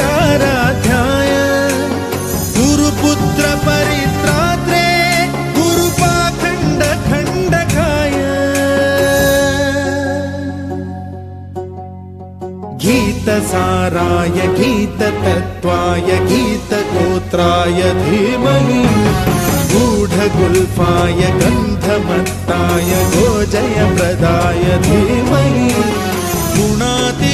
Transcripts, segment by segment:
गुरुधर्मसदाराध्याय गुरुपुत्रपरित्रात्रे गुरुपाखण्डखण्डकाय गीतसाराय गीततत्त्वाय गीतगोत्राय धीमहि गूढगुल्फाय गन्धमत्ताय गोजयप्रदाय धीमहि गुणातीताय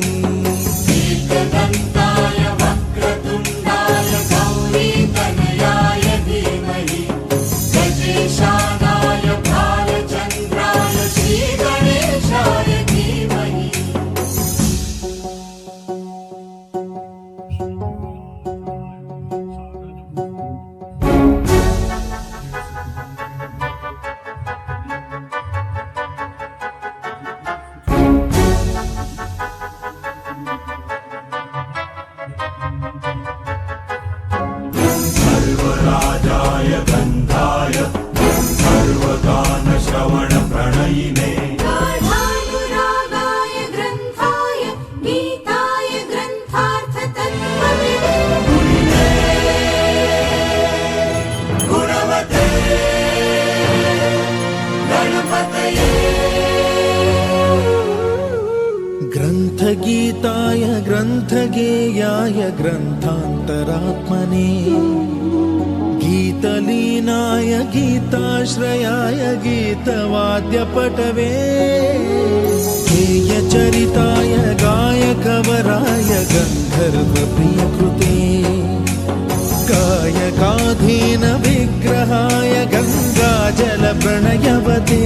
ग्रन्थगीताय ग्रन्थगेयाय ग्रन्थान्तरात्मने गीतलीनाय गीताश्रयाय गीतवाद्यपटवे गेयचरिताय गायकवराय गन्धर्वप्रियकृते गायकाधीन विग्रहाय गङ्गाजलप्रणयवते